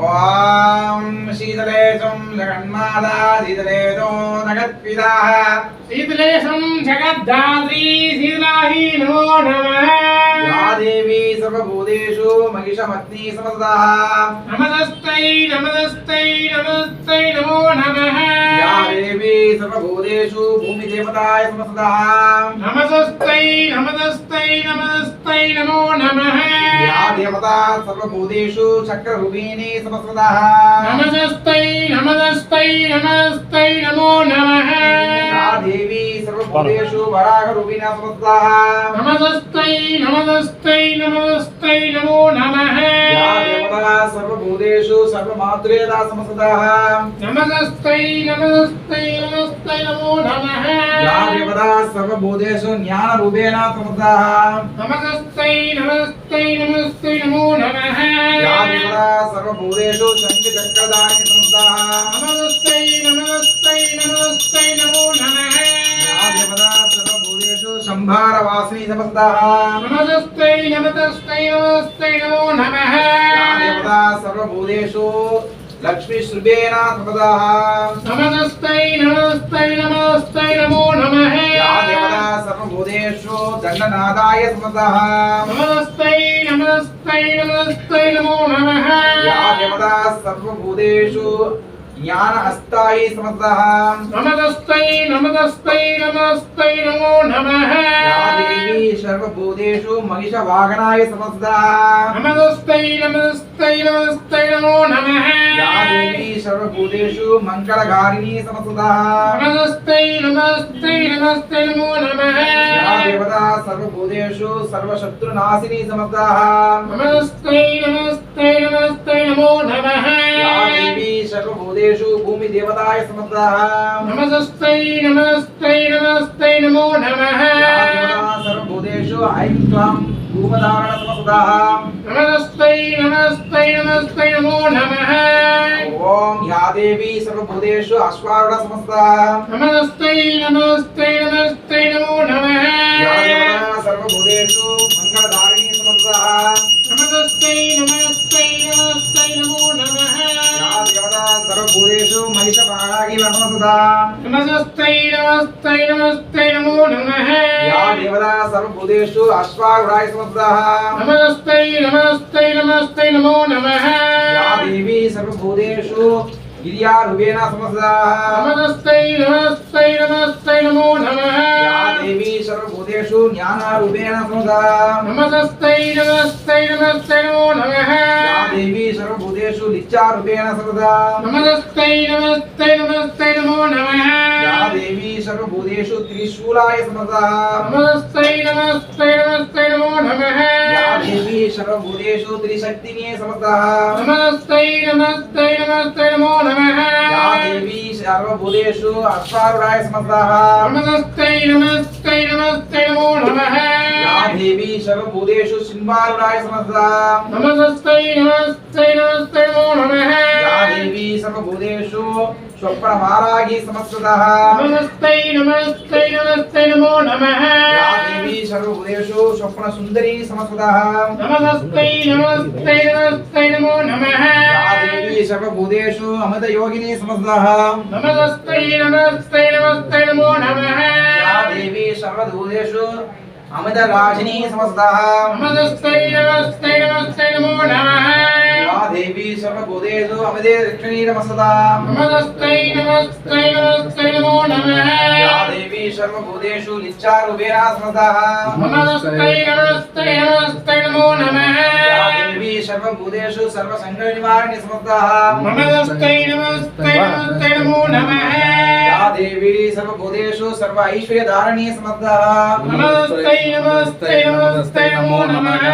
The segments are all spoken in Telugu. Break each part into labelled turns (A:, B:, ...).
A: ఓం శీతలేశం జగన్మాతా శీతలేశో నగత్పిదాః
B: శీతలేశం జగద్ధాత్రీ శీతలాహి నమో నమః.
A: యా దేవీ సర్వభూతేషు మహిషమగ్ని సమస్తాః
B: నమస్తై నమస్తై నమస్తై నమో నమః.
A: యా సర్వభూతేషు భూమిదేవతాయ సమస్తాః
B: నమస్తై నమస్తై నమస్తై నమో నమః
A: యా దేవతా సర్వభూతేషు చక్రరూపిణి సమస్తాః
B: నమస్తై నమస్తై నమస్తై నమో నమః
A: యా దేవీ సర్వభూతేషు వరాహరూపిణ సమస్తాః
B: నమస్తై నమస్తై నమస్తై నమో నమః
A: యా దేవతా సర్వభూతేషు సర్వమాత్రేదా సమస్తాః
B: నమస్తై నమస్తై నమస్తై నమో నమః
A: యా దేవతా సర్వభూతేషు జ్ఞానరూపేణ సమస్తాః
B: నమస్తై నమస్తై నమస్తై నమో నమః
A: యా దేవతా సర్వభూతేషు శంఖచక్రధారి సమస్తాః
B: నమస్తై నమస్తై నమస్తై నమో నమః
A: యా
B: నమస్తై నమస్తై నమస్తై నమో నమః
A: యా దేవతా సర్వభూతేషు లక్ష్మీశ్రుభేణ సమస్తాః
B: నమస్తై నమస్తై నమస్తై నమో నమః
A: యా దేవతా సర్వభూతేషు దండనాదాయ సమస్తాః
B: నమస్తై నమస్తై నమస్తై నమో నమః
A: యా దేవతా సర్వభూతేషు జ్ఞాన హస్తాయి సమస్తాః.
B: నమస్తై నమస్తై నమస్తై నమో నమః.
A: యా దేవీ సర్వభూతేషు మహిష వాహనాయ సమస్తాః.
B: నమస్తై నమస్తై నమస్తై నమో నమః.
A: యా దేవీ సర్వభూతేషు మంగళగారిణి సమస్తాః.
B: నమస్తై నమస్తై నమస్తై నమో నమః.
A: యా దేవతా
B: నమస్తై నమస్తై నమస్తై నమో నమః.
A: సర్వభూతేషు ఐం త్వాం భూమధారణ సమస్తాః
B: నమస్తై నమస్తై నమస్తై నమో నమః.
A: ఓం యా దేవీ సర్వభూతేషు అశ్వారుణ సమస్తాః
B: నమస్తై నమస్తై నమస్తై నమో నమః.
A: యా దేవతా సర్వభూతేషు మంగళధారిణి సమస్తాః.
B: నమస్తై నమస్తై
A: సర్వభూతేషు మహిష భాగాగి సమస్తాః
B: నమస్తై నమస్తై నమస్తై నమో నమః
A: యా దేవతా సర్వభూతేషు అశ్వారుణాయ సమస్తాః
B: నమస్తై నమస్తై నమస్తై నమో నమః
A: యా దేవీ సర్వభూతేషు గిర్యారూపేణ సమస్తాః
B: నమస్తై నమస్తై నమస్తై నమో నమః
A: సర్వభూతేషు జ్ఞానారూపేణ సమస్తాః
B: నమస్తై నమస్తై నమస్తై నమో. నమః
A: దేవీ సర్వభూతేషు నిత్యారూపేణ సమస్తాః
B: నమస్తై నమస్తై నమస్తై నమో. నమః
A: దేవీ సర్వభూతేషు త్రిశూలాయ సమస్తాః
B: నమస్తై నమస్తై నమస్తై నమో.
A: దేవీ సర్వభూతేషు త్రిశక్తినే సమస్తాః
B: నమస్తై నమస్తై నమస్తై నమో నమః
A: యా దేవీ సర్వభూతేషు అశ్వారుడాయ సమస్తాః
B: నమస్తై నమస్తై నమస్తై నమో నమః
A: యా దేవీ సర్వభూతేషు సింహారుడాయ సమస్తాః
B: నమస్తై నమస్తై నమస్తై నమో నమః
A: యా దేవీ సర్వభూతేషు స్వప్నమారాగి సమస్తః
B: నమస్తై నమస్తై నమస్తై నమో నమః
A: యా దేవీ సర్వభూతేషు స్వప్న సుందరి సమస్తః
B: నమస్తై నమస్తై నమస్తై నమో నమః
A: యా దేవీ సర్వభూతేషు అమృత యోగిని సమస్తః
B: నమస్తై నమస్తై నమస్తై నమో నమః
A: యా దేవీ సర్వభూతేషు అమృత రాజిని సమస్తః
B: నమస్తై నమస్తై నమస్తై నమో నమః
A: యా దేవీ సర్వభూతేషు అమృతే దక్షిణీ నమస్తః
B: నమస్తై నమస్తై నమో నమః.
A: యా దేవీ సర్వభూతేషు నిత్యారూపేణ సమస్తః
B: నమస్తై నమస్తై నమస్తై నమో నమః.
A: యా దేవీ సర్వభూతేషు సర్వసంకట నివారిణి సమస్తః
B: నమస్తై నమస్తై నమస్తై నమో నమః.
A: దేవీ సర్వభూతేషు సర్వ ఐశ్వర్యధారిణి సమస్తః
B: నమస్తై నమస్తై నమస్తై నమో నమః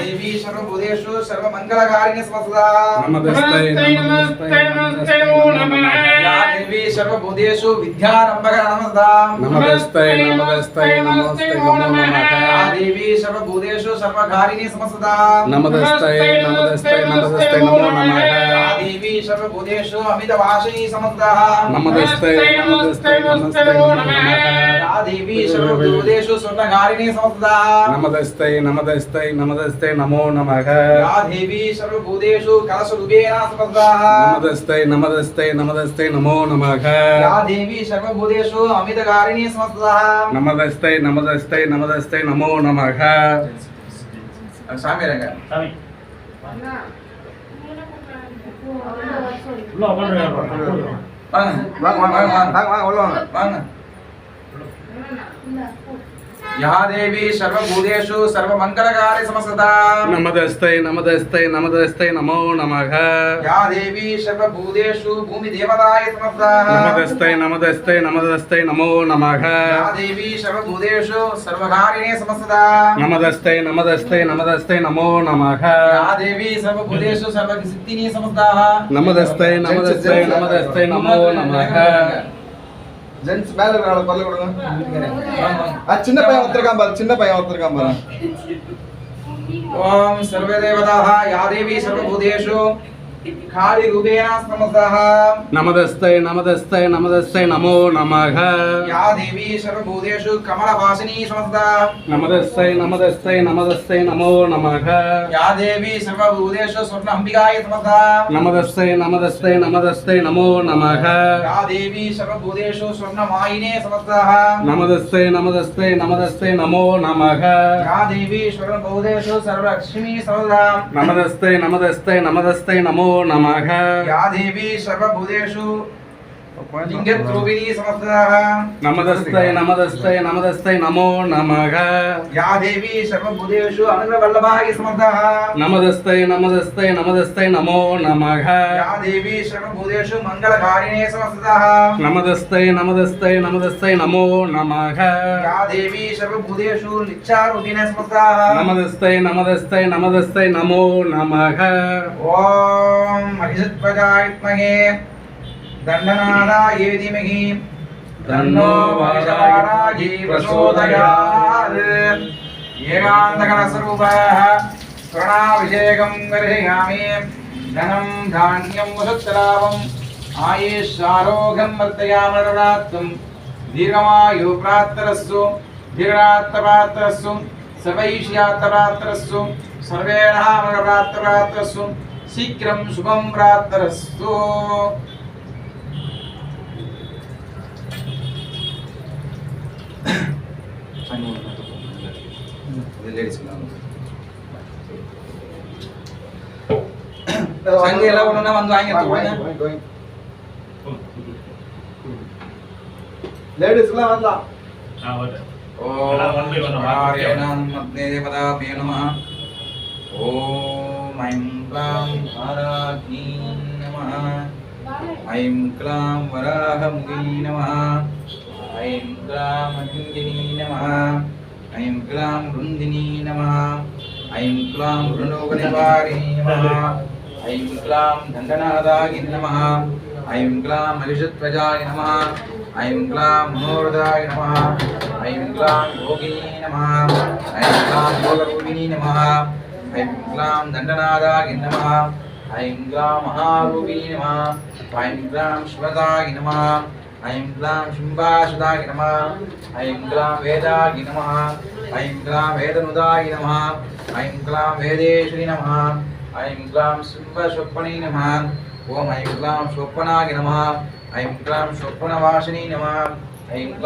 A: దేవీ సర్వభూతేషు సర్వమంగళకారిణి సమస్తః
B: నమస్తై నమస్తై నమస్తై నమో నమః
A: సర్వభూతేషు విద్యారంభక నమస్తః
C: నమస్తే నమస్తే
A: దేవీ సర్వభూతేషు సర్వకారిణి సమస్తః
C: నమస్తే నమస్తే నమస్తే నమో నమః
A: దేవీ సర్వభూతేషు అమిత వాసిని సమస్తః
C: నమస్తే నమస్తే నమస్తే నమో నమః நமதஸ்தை நமதஸ்தை நமதஸ்தை நமோ
A: நமக நமதஸ்தை நமதஸ்தை நமதஸ்தை நமோ
C: நமக நமதஸ்தை நமதஸ்தை நமதஸ்தை நமோ
A: நமக சாமி
B: ரங்க சாமி
A: வாங்க வாங்க வாங்க வாங்க வாங்க வாங்க வாங்க యా దేవి సర్వభూతేషు సర్వమంగళకారి సమస్తదా
C: నమదస్తై నమదస్తై నమదస్తై నమో నమః
A: యా దేవి సర్వభూతేషు భూమి దేవతాయ సమస్తదా
C: నమదస్తై నమదస్తై నమదస్తై నమో నమః
A: యా దేవి సర్వభూతేషు సర్వకారిణే సమస్తదా
C: నమదస్తై నమదస్తై నమదస్తై నమో నమః
A: యా దేవి సర్వభూతేషు సర్వసిద్ధినే సమస్తదా
C: నమదస్తై నమదస్తై నమదస్తై నమో నమః
D: ஜென்ஸ் மேல இருக்கிற பல்ல கொடுங்க. சின்ன பையன் ஒருத்தருக்கான் பாரு சின்ன பையன் ஒருத்தருக்கான் பாரு.
A: ஓம் சர்வதேவதாக யாதேவி சர்வபூதேஷு. நமதஸ்தை நமதஸ்தை
C: நமதஸ்தை நமோ நமக யா தேவி
A: சர்வபூதேஷு கமலவாசினி சமஸ்தா நமதஸ்தை நமதஸ்தை
C: நமதஸ்தை நமோ நமக யா தேவி
A: சர்வபூதேஷு ஸ்வர்ண அம்பிகாய சமஸ்தா நமதஸ்தை
C: நமதஸ்தை நமதஸ்தை நமோ நமக யா
A: தேவி சர்வபூதேஷு ஸ்வர்ண மாயினே சமஸ்தா
C: நமதஸ்தை நமதஸ்தை நமதஸ்தை நமோ நமக
A: யா தேவி சர்வபூதேஷு சர்வலக்ஷ்மி சமஸ்தா
C: நமதஸ்தை நமதஸ்தை நமதஸ்தை நமோ नमः।
A: या देवी सर्वभूतेषु நமதஸ்தை
C: நமதஸ்தை நமதஸ்தை நமோ நமக. யா
A: தேவி சர்வபூதேஷு அனுகிரவல்லபாகி சமர்த்தः நமதஸ்தை
C: நமதஸ்தை நமதஸ்தை நமோ நமக. யா
A: தேவி சர்வபூதேஷு மங்களகாரிணே சமஸ்தः நமதஸ்தை
C: நமதஸ்தை நமதஸ்தை நமோ நமக. யா
A: தேவி சர்வபூதேஷு நிச்சாருதினே சமஸ்தः நமதஸ்தை
C: நமதஸ்தை நமதஸ்தை நமோ நமக. ஓம்
A: மகிஷத்வஜாய महिषध्वजाय विद्महे दण्डनादाय धीमहि तन्नो महिषाराजी प्रचोदयात् एकान्तकरस्वरूपः स्वर्णाभिषेकं करिष्यामि धनं धान्यं वसुत्तरावम् आयुष्यारोग्यं वर्धयामरणात्तम् दीर्घमायु प्राप्तरस्सु दीर्घात्तपात्रस्सु सर्वैष्यात्तपात्रस्सु सर्वेणामरप्राप्तपात्रस्सु शीघ्रं शुभं प्राप्तरस्तु சங்கு எல்லாம் ஒன்றுனா வந்து வாங்கி
D: லேடிஸ்லாம் வரலாம்
A: ஐம் கிளாம் ஆராக்னீ நம நம ఐం క్లాం అహిందినీ నమ ఐం క్లాం వృందినీ నమ ఐం క్లాం వృణోగనివారిణీ నమ ఐం క్లాం దండనాదాగి నమ ఐం క్లాం మహిషధ్వజాయ నమ ఐం క్లాం మనోరదాయ నమ ఐం క్లాం యోగినీ నమ ఐం క్లాం యోగరూపిణీ నమ ఐం క్లాం దండనాదాగి నమ ఐం క్లాం మహారూపిణీ నమ ఐం క్లాం శివదాయ నమ ఐం గ్లాం శింబాసుదాయ నమ ఐం గ్లాం వేదాయ నమ ఐం గ్లాం వేదనుదాయ నమ ఐం గ్లాం వేదేశ్వరి నమ ఐం క్లాం శింబస్వప్నే నమ ఓం ఐం గ్లాం స్వప్నాయ నమ ఐం క్లాం స్వప్నవాసిని నమ ఐం క్లాం